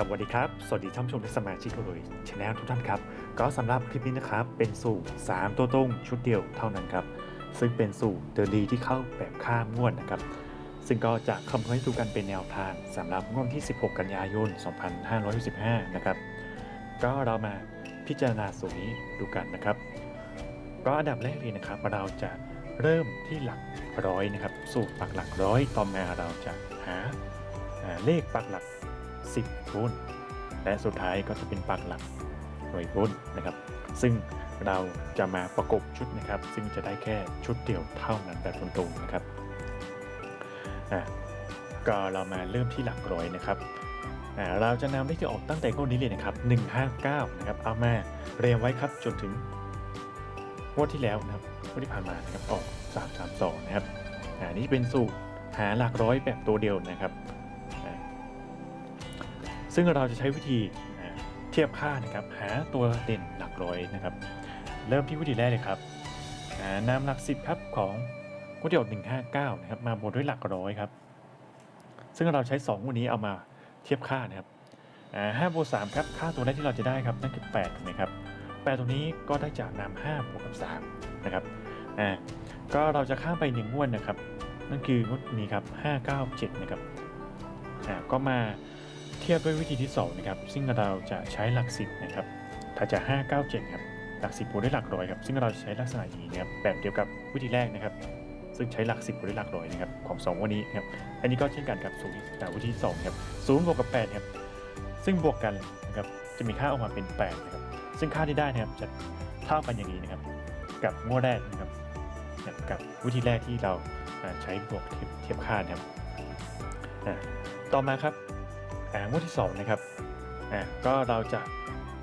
สวัสดีครับ สวัสดีท่านผู้ชมและสมาชิกโดยช anel ทุกท่านครับ ก็สำหรับคลิปนี้นะครับ เป็นสูตร 3 ตัวตรงชุดเดียวเท่านั้นครับ ซึ่งเป็นสูตรเดลีที่เข้าแบบข้ามงวดนะครับ ซึ่งก็จะคำนวณให้ดูกันเป็นแนวทางสำหรับงวดที่ 16 กันยายน 2565 นะครับ ก็เรามาพิจารณาสูตรนี้ดูกันนะครับ ก็อันดับแรกเลยนะครับเราจะเริ่มที่หลักร้อยนะครับ สูตรปักหลักร้อยต่อมาเราจะหาอ่าเลขปักหลัก 10รุ่นและสุดท้ายก็จะเป็นปักหลักหน่วยรุ่นนะครับ ซึ่งเราจะมาประกบชุดนะครับ ซึ่งจะได้แค่ชุดเดียวเท่านั้นแบบตรงๆนะครับอะก็เรามาเริ่มที่หลักร้อยนะครับอ่าเราจะนำเลขที่ออกตั้งแต่งวดนี้เลยนะครับ 159 นะครับ เอามาเรียงไว้ครับจนถึงงวดที่แล้วนะครับงวดที่ผ่านมานะครับออก 332 นะครับอ่านี่เป็นสูตรหาหลักร้อยแบบตัวเดียวนะครับ ซึ่งเราจะใช้วิธีเทียบค่านะครับหาตัวเด่นหลักร้อยนะครับ เริ่มที่วิธีแรกเลยครับอ่านำหลักสิบครับของก๋วยเตี๋ยว159นะครับมาบวกด้วยหลักร้อยครับ ซึ่งเราใช้2วันนี้เอามาเทียบค่านะครับอ่า5บวก3ครับค่าตัวแรกที่เราจะได้ครับนั่นคือ8ถูกไหมครับ8ตัวนี้ก็ได้จากนำ5บวกกับ3นะครับอ่าก็เราจะข้ามไป1งวดนะครับ นั่นคืองวดนี้ครับ597นะครับอ่าก็มา เทียบด้วยวิธีที่2นะครับซึ่งเราจะใช้หลักสิบนะครับถ้าจะ 597ครับหลักสิบวกด้วยหลักร้อยครับซึ่งเราจะใช้ลักษณะอย่างนี้นะครับแบบเดียวกับวิธีแรกนะครับ ซึ่งใช้หลักสิบวกด้วยหลักร้อยนะครับของ 2 วันนี้นะครับอันนี้ก็เช่นกันกับสูตรแต่วิธีที่2ครับศูนย์บวกกับ8ครับซึ่งบวกกันนะครับจะมีค่าออกมาเป็น8นะครับซึ่งค่าที่ได้นะครับจะเท่ากันอย่างนี้นะครับ กับงวดแรกนะครับกับวิธีแรกที่เราใช้บวกเทียบค่านะครับต่อมาครับ งวดที่2นะครับอ่าก็เราจะ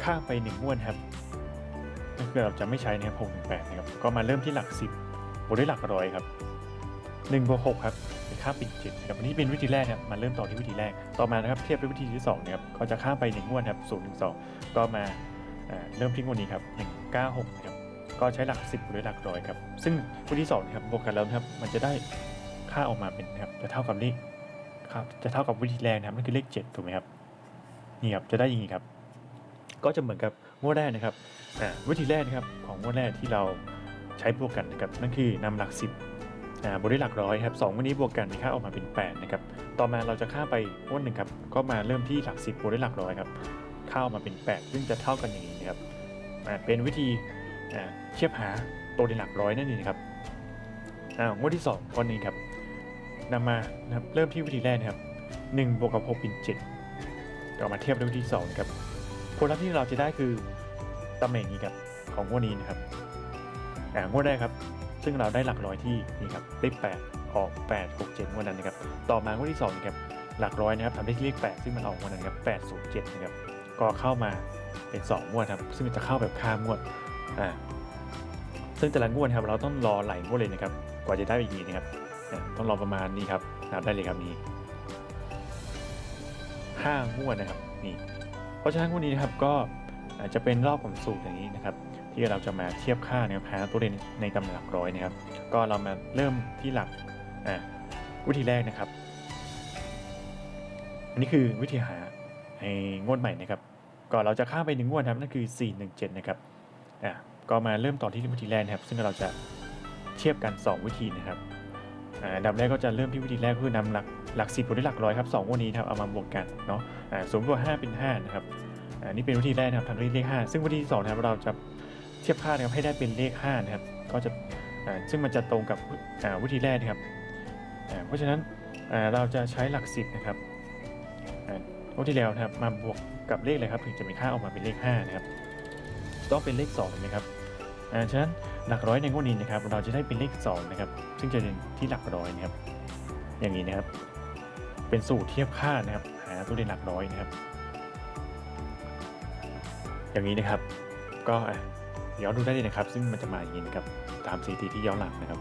ข้ามไป1งวดครับก็คือเราจะไม่ใช้นะครับ6 1 8นะครับก็มาเริ่มที่หลัก 10บวกด้วยหลักร้อยครับ1บวก6ครับเป็นค่าปิด7นะครับอันนี้เป็นวิธีแรกนะครับมาเริ่มต่อที่วิธีแรก ต่อมานะครับเทียบด้วยวิธีที่2นะครับก็จะข้ามไป1งวดครับ0 1 2ก็มาอ่าเริ่มที่งวดนี้ครับ196นะครับก็ใช้หลัก 10บวกด้วยหลักร้อยครับซึ่งวิธีที่2นะครับบวกกันแล้วครับมันจะได้ค่าออกมาเป็นนะครับจะเท่ากับเลข ครับจะเท่ากับวิธีแรกนะครับนั่นคือเลข7ถูกไหมครับนี่ครับจะได้อย่างนี้ครับ ก็จะเหมือนกับงวดแรกนะครับวิธีแรกนะครับของงวดแรกที่เราใช้บวกกันนะครับนั่นคือนำหลัก 10บวกด้วยหลักร้อยครับสองวันนี้บวกกันมีค่าออกมาเป็น8นะครับต่อมาเราจะข้ามไปงวดหนึ่งครับก็มาเริ่มที่หลัก 10บวกด้วยหลักร้อยครับค่าออกมาเป็น 8 ซึ่งจะเท่ากันอย่างนี้นะครับเป็นวิธีเทียบหาตัวในหลักร้อยนั่นเองครับงวดที่2ก้อนนี้ครับ นำมานะครับเริ่มที่วิธีแรกนะครับ1บวกกับ6เป็น7ก็มาเทียบด้วยวิธี2ครับผลลัพธ์ที่เราจะได้คือตำแหน่งนี้ครับของงวดนี้นะครับอ่างวดแรกครับ ซึ่งเราได้หลักร้อยที่นี่ครับเลข8ออก 8 6 7งวดนั้นนะครับต่อมางวดที่2ครับหลักร้อยนะครับทำได้ที่เลข8ซึ่งมันออกงวดนั้นครับ8 0 7นะครับก็เข้ามาเป็น 2 งวดครับ ซึ่งจะเข้าแบบข้ามงวดอ่าซึ่งแต่ละงวดครับเราต้องรอไหลงวดเลยนะครับกว่าจะได้อย่างนี้นะครับ ต้องรอประมาณนี้ครับนับได้เลยครับนี้ห้างวดนะครับนี่เพราะฉะนั้นวดนี้นะครับก็อาจจะเป็นรอบของสูตรอย่างนี้นะครับ ที่เราจะมาเทียบค่านะครับหาตัวเด่นในตำหลักร้อยนะครับ ก็เรามาเริ่มที่หลักวิธีแรกนะครับ อันนี้คือวิธีหาในงวดใหม่นะครับก่อนเราจะข้ามไปหนึ่งงวดครับนั่นคือ 417 นะครับอะก็มาเริ่มต่อที่วิธีแรกนะครับ ซึ่งเราจะเทียบกัน 2 วิธีนะครับ อันดับแรกก็จะเริ่มที่วิธีแรกคือนำหลักหลักสิบบวกด้วยหลักร้อยครับสองวันนี้ครับเอามาบวกกันเนาะอ่าศูนย์บวกห้าเป็นห้านะครับอ่านี่เป็นวิธีแรกนะครับทำด้วยเลขห้าซึ่งวิธีที่สองนะครับเราจะเทียบค่านะครับให้ได้เป็นเลขห้านะครับก็จะอ่าซึ่งมันจะตรงกับอ่าวิธีแรกนะครับอ่าเพราะฉะนั้นอ่าเราจะใช้หลักสิบนะครับอ่างวดที่แล้วนะครับมาบวกกับเลขเลยครับถึงจะมีค่าออกมาเป็นเลขห้านะครับต้องเป็นเลขสองนะครับ ฉะนั้นหลักร้อยในงวดนี้นะครับเราจะได้เป็นเลข2นะครับซึ่งจะเป็นที่หลักร้อยนะครับอย่างนี้นะครับ เป็นสูตรเทียบค่านะครับหาตัวเด่นหลักร้อยนะครับ อย่างนี้นะครับก็ย้อนดูได้เลยนะครับ ซึ่งมันจะมาอย่างนี้นะครับตามสถิติที่ย้อนหลังนะครับ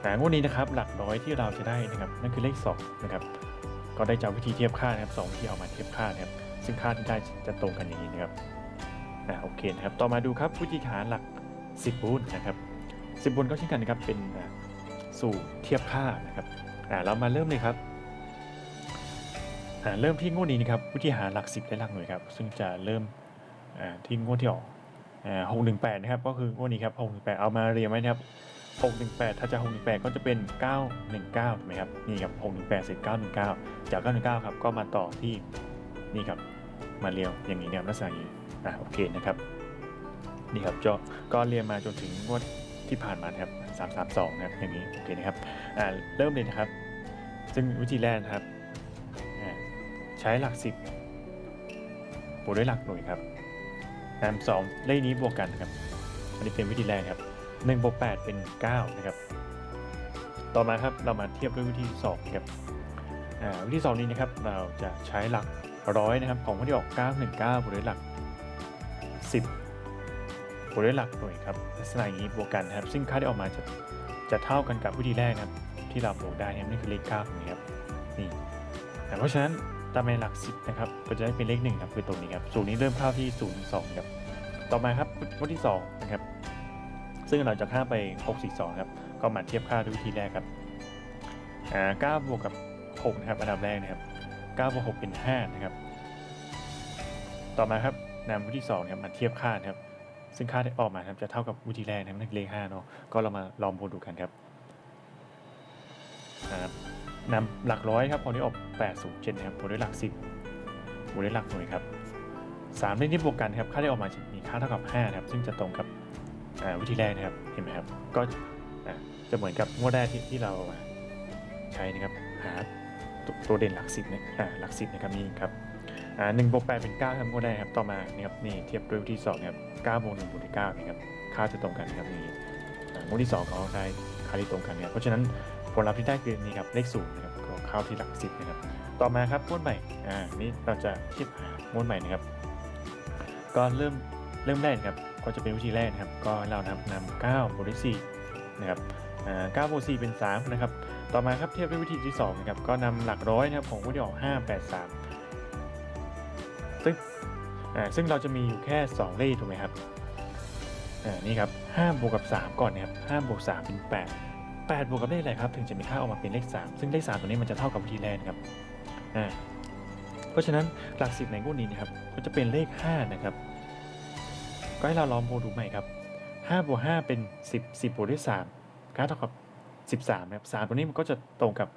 แต่งวดนี้นะครับหลักร้อยที่เราจะได้นะครับ นั่นคือเลข2นะครับก็ได้จากวิธีเทียบค่านะครับสองวิธีเอามาเทียบค่านะครับซึ่งค่าที่ได้จะตรงกันอย่างนี้นะครับ อ่าโอเคนะครับ ต่อมาดูครับวิธีหาหลัก 10บุญนะครับ 10บุญก็เช่นกันนะครับเป็นสู่เทียบค่านะครับอ่าเรามาเริ่มเลยครับอ่าเริ่มที่งวดนี้นะครับวิธีหาหลักสิบและหลักหน่วยครับ ซึ่งจะเริ่มอ่าที่งวดที่ออกอ่าหกหนึ่งแปดนะครับก็คืองวดนี้ครับหกหนึ่งแปดเอามาเรียงไว้นะครับหกหนึ่งแปดถ้าจะหกหนึ่งแปดก็จะเป็นเก้าหนึ่งเก้าถูกไหมครับนี่ครับหกหนึ่งแปดเสร็จเก้าหนึ่งเก้าจากเก้าหนึ่งเก้าครับ ก็มาต่อที่นี่ครับมาเรียวอย่างนี้นะครับลักษณะอย่างนี้ อ่าโอเคนะครับนี่ครับจอก็เรียงมาจนถึงงวดที่ผ่านมานครับสามสามสองนะครับอย่างนี้โอเคนะครับอ่าเริ่มเลยนะครับ ซึ่งวิธีแรกนะครับอ่าใช้หลักสิบบวกด้วยหลักหน่วยครับนำสองเลขนี้บวกกันนะครับ อันนี้เป็นวิธีแรกครับหนึ่งบวกแปดเป็นเก้านะครับ ต่อมาครับเรามาเทียบด้วยวิธีสองครับอ่าวิธีสองนี้นะครับเราจะใช้หลักร้อยนะครับของวิธีออกเก้าหนึ่งเก้าบวกด้วยหลัก สิบบวกด้วยหลักหน่วยครับลักษณะอย่างนี้บวกกันครับ ซึ่งค่าที่ออกมาจะจะเท่ากันกับวิธีแรกครับ ที่เราบวกได้นะครับนี่คือเลข9ตรงนี้ครับนี่เพราะฉะนั้นตามในหลัก 10นะครับก็จะได้เป็นเลข1ครับคือตรงนี้ครับสูตรนี้เริ่มเข้าที่0ูนย์สองครับต่อมาครับวัดที่2นะครับซึ่งเราจะค่าไป 642ครับก็มาเทียบค่าด้วยวิธีแรกครับอ่า9บวกกับ6นะครับอันดับแรกนะครับ9บวก6เป็น5นะครับต่อมาครับ นำวิธี2นะครับมาเทียบค่านะครับ ซึ่งค่าที่ออกมาครับจะเท่ากับวิธีแรกนะครับนั่นเลข5เนาะก็เรามาลองบนดูกันครับนะครับนำหลักร้อยครับพอนี้ออก807นะครับบวกด้วยหลัก 10บวกด้วยหลักหน่วยครับ3เลขนี้บวกกันครับค่าที่ออกมาจะมีค่าเท่ากับ5นะครับซึ่งจะตรงกับอ่าวิธีแรกนะครับเห็นไหมครับก็อ่าจะเหมือนกับงวดแรกที่ที่เราใช้นะครับหาตัวเด่นหลัก10นะอ่าหลัก10นะครับนี่ครับ อ่าหนึ่งบวกแปดเป็น9ครับงวดแรกครับต่อมานี่ครับนี่เทียบด้วยวิธี2นะครับ9บวก1บวกด้วย9นะครับค่าจะตรงกันครับนี่อ่างวดที่2เขาได้ค่าที่ตรงกันนะครับเพราะฉะนั้นผลลัพธ์ที่ได้คือนี่ครับเลขศูนย์นะครับก็เข้าที่หลักสิบนะครับต่อมาครับงวดใหม่อ่านี่เราจะเทียบหางวดใหม่นะครับก็เริ่มเริ่มแรกครับก็จะเป็นวิธีแรกนะครับ ก็เรานำนำเก้าบวกด้วยสี่นะครับอ่าเก้าบวกสี่เป็นสามนะครับต่อมาครับเทียบด้วยวิธีที่สองนะครับก็นำหลักร้อยนะครับของวิธีออกห้าแปดสาม ซึ่งซึ่งเราจะมีอยู่แค่สองเลขถูกไหมครับอ่านี่ครับห้าบวกกับสามก่อนนะครับห้าบวกสามเป็นแปด8บวกกับเลขอะไรครับ ถึงจะมีค่าออกมาเป็นเลข 3 ซึ่งเลข 3 ตัวนี้มันจะเท่ากับวิธีแรกนครับเพราะฉะนั้นหลักสิบในงวดนี้นะครับก็จะเป็นเลข 5 นะครับ ก็ให้เราลองโมดูใหม่ครับ5บวก5เป็น 10 10บวกด้วย3ค่าเท่ากับ 13นะครับ3ตัวนี้มันก็จะตรงกับ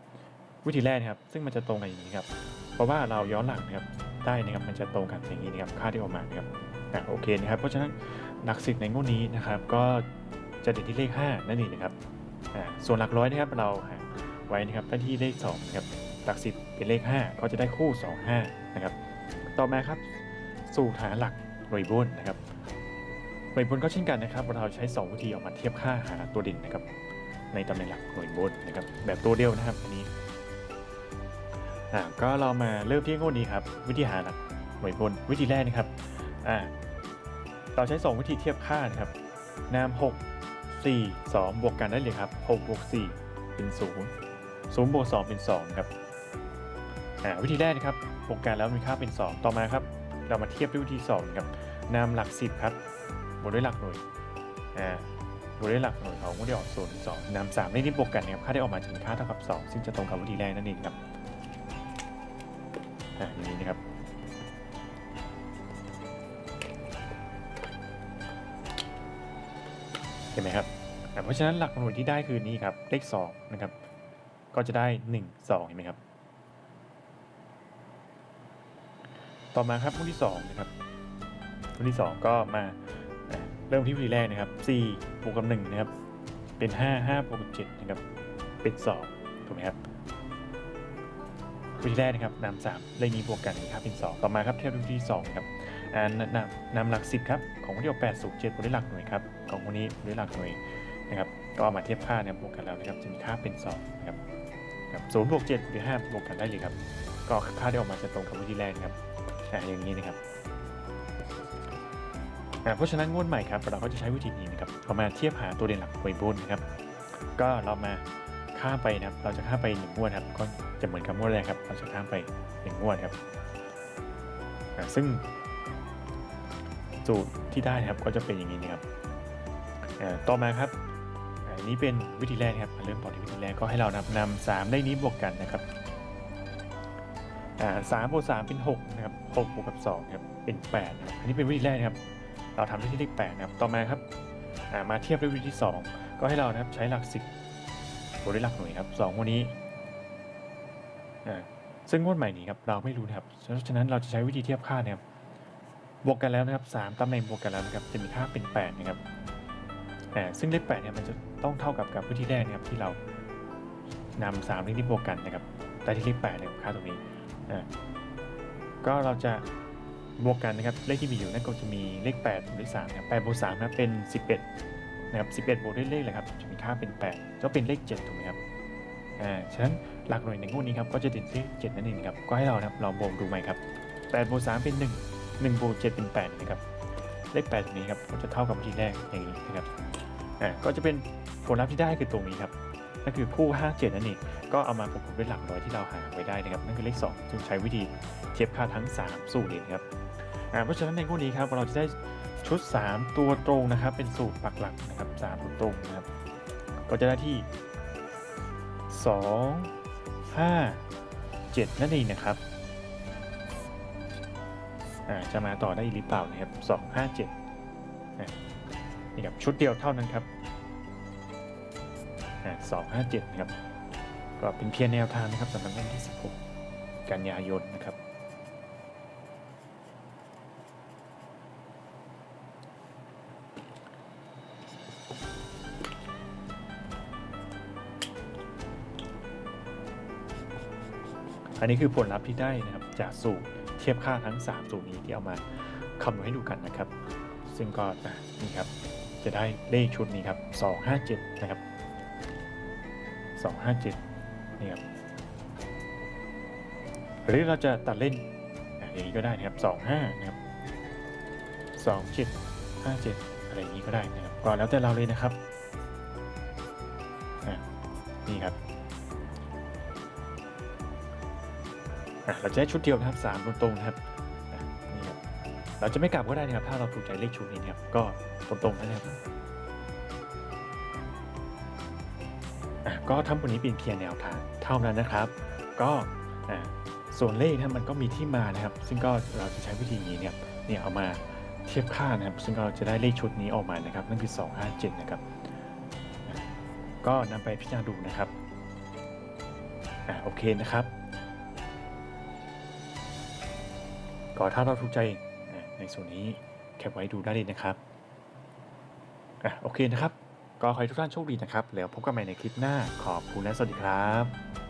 วิธีแรกนะครับ ซึ่งมันจะตรงกันอย่างนี้ครับ เพราะว่าเราย้อนหลังนะครับ ได้นะครับมันจะตรงกันอย่างนี้นะครับค่าที่ออกมานะครับอ่าโอเคนะครับเพราะฉะนั้นหลักสิบในงวดนี้นะครับ ก็จะเด่นที่เลข 5 นั่นเองนะครับอ่าส่วนหลักร้อยนะครับเราหาไว้นะครับได้ที่เลข2นะครับหลักสิบเป็นเลข 5 ก็จะได้คู่ 2 5นะครับต่อมาครับสูตรหาหลักหน่วยบนนะครับหน่วยบนก็เช่นกันนะครับเราใช้ 2 วิธีออกมาเทียบค่าหาตัวเด่นนะครับในตำแหน่งหลักหน่วยบนนะครับแบบตัวเดียวนะครับอันนี้ อ่าก็เรามาเริ่มที่งวดนี้ครับ วิธีหาหลักหน่วยบนวิธีแรกนะครับอ่าเราใช้ 2 วิธีเทียบค่านะครับนาม6 4 2 บวกกันได้เลยครับ6บวก4เป็น 0 0บวก2เป็น 2 ครับอ่าวิธีแรกนะครับบวกกันแล้วมีค่าเป็น 2 ต่อมาครับ เรามาเทียบด้วยวิธี2ครับนำหลัก 10 ครับบวกด้วยหลักหน่วยอ่าบวกด้วยหลักหน่วยของวิธีออก0 2นำ3เลขนี้บวกกันนะครับค่าได้ออกมาจะมีค่าเท่ากับ 2 ซึ่งจะตรงกับวิธีแรกนั่นเองครับ อ่าอย่างนี้นะครับเห็นไหมครับ เพราะฉะนั้นหลักหน่วยที่ได้คือนี้ครับ เลข2นะครับ ก็จะได้ 1 2 เห็นไหมครับ ต่อมาครับรุ่นที่2นะครับรุ่นที่ 2 ก็มาเริ่มที่วิธีแรกนะครับ4บวกกับ1นะครับ เป็น 5 5บวกกับ7นะครับ เป็น 2 ถูกไหมครับ วิธีแรกนะครับนำสามเลขนี้บวกกันครับเป็น2ต่อมาครับเทียบด้วยวิธีที่2ครับอ่านนำนำหลัก10ครับของคนที่เอา8 0 7บวกด้วยหลักหน่วยครับของคนนี้บวกด้วยหลักหน่วยนะครับก็เอามาเทียบค่าเนี่ยบวกกันแล้วนะครับจะมีค่าเป็น2นะครับครับ0บวก7หรือ5บวกกันได้เลยครับ ก็ค่าที่ออกมาจะตรงกับวิธีแรกครับอ่าอย่างนี้นะครับอ่าเพราะฉะนั้นงวดใหม่ครับเราก็จะใช้วิธีนี้นะครับเอามาเทียบหาตัวเด่นหลักหน่วยบนนะครับก็เรามา ข้ามไปนะครับ เราจะข้ามไป1งวดครับ ก็จะเหมือนกับงวดแรกครับ เราจะข้ามไป1งวดครับ ซึ่งสูตรที่ได้นะครับก็จะเป็นอย่างนี้นะครับต่อมาครับอันนี้เป็นวิธีแรกครับเริ่มต่อที่วิธีแรกก็ให้เรานำนำสามเลขนี้บวกกันนะครับสามบวกสามเป็นหกนะครับหกบวกกับสองครับเป็นแปดนะครับอันนี้เป็นวิธีแรกนะครับ เราทำด้วยที่เลขแปดนะครับ ต่อมาครับมาเทียบด้วยวิธีที่สองก็ให้เรานะครับใช้หลักสิบ บวกด้วยหลักหน่วยครับสองวันนี้ซึ่งงวดใหม่นี้ครับเราไม่รู้นะครับเพราะฉะนั้นเราจะใช้วิธีเทียบค่านะครับบวกกันแล้วนะครับสามตำแหน่งบวกกันแล้วนะครับจะมีค่าเป็นแปดนะครับซึ่งเลขแปดเนี่ยมันจะต้องเท่ากับกับวิธีแรกนะครับที่เรานำสามเลขที่บวกกันนะครับได้ที่เลขแปดนะครับค่าตรงนี้ก็เราจะบวกกันนะครับเลขที่มีอยู่นั่นก็จะมีเลข8บวกด้วย3นะครับ8บวก3นะเป็น 11 นะครับ11บวกด้วยเลขเลยครับจะมีค่าเป็น 8 ก็เป็นเลข 7 ถูกไหมครับอ่าฉะนั้นหลักหน่วยในงวดนี้ครับก็จะเป็นเลข7นั่นเองครับก็ให้เรานะครับลองบวกดูใหม่ครับ8บวก3เป็น 1 1บวก7เป็น8นะครับเลข8ตรงนี้ครับก็จะเท่ากับวิธีแรกอย่างนี้นะครับอ่าก็จะเป็นผลลัพธ์ที่ได้คือตรงนี้ครับนั่นคือคู่ 5 7 นั่นเองก็เอามาประกบด้วยหลักร้อยที่เราหาไว้ได้นะครับนั่นคือเลข 2 จึงใช้วิธีเทียบค่าทั้ง 3 สูตรเลยนครับ เพราะฉะนั้นในข้อนี้ครับเราจะได้ชุด 3 ตัวตรงนะครับ เป็นสูตรปักหลักนะครับ3ตัวตรงนะครับ ก็จะได้ที่ 2 5 7 นั่นเองนะครับจะมาต่อได้อีหรือเปล่านะครับ 2 5 7อ่านี่ครับชุดเดียวเท่านั้นครับอ่า2 5 7นะครับก็เป็นเพียงแนวทางนะครับสำหรับวันที่ 16 กันยายนนะครับ อันนี้คือผลลัพธ์ที่ได้นะครับจากสูตรเทียบค่าทั้ง 3 สูตรนี้ที่เอามาคำนวณให้ดูกันนะครับ ซึ่งก็นี่ครับจะได้เลขชุดนี้ครับ 257 นะครับ 257 นี่ครับหรือเราจะตัดเล่นอะอย่างนี้ก็ได้นะครับ 25 นะครับ 27 57 อะไรอย่างนี้ก็ได้นะครับก็แล้วแต่เราเลยนะครับนี่ครับ เราจะได้ชุดเดียวนะครับสามตรงๆนะครับนี่ครับเราจะไม่กลับก็ได้นะครับถ้าเราถูกใจเลขชุดนี้นะครับก็ตรงๆนะครับก็ทำคนนี้เป็นเพียงแนวทางเท่านั้นนะครับ ก็ส่วนเลขนะมันก็มีที่มานะครับ ซึ่งก็เราจะใช้วิธีนี้เนี่ยเนี่ยเอามาเทียบค่านะครับ ซึ่งเราจะได้เลขชุดนี้ออกมานะครับนั่นคือ 257 นะครับ ก็นำไปพิจารณาดูนะครับอะโอเคนะครับ ก็ถ้าเราถูกใจในส่วนนี้แคปไว้ดูได้เลยนะครับอะโอเคนะครับ ก็ขอให้ทุกท่านโชคดีนะครับ แล้วพบกันใหม่ในคลิปหน้าขอบคุณและสวัสดีครับ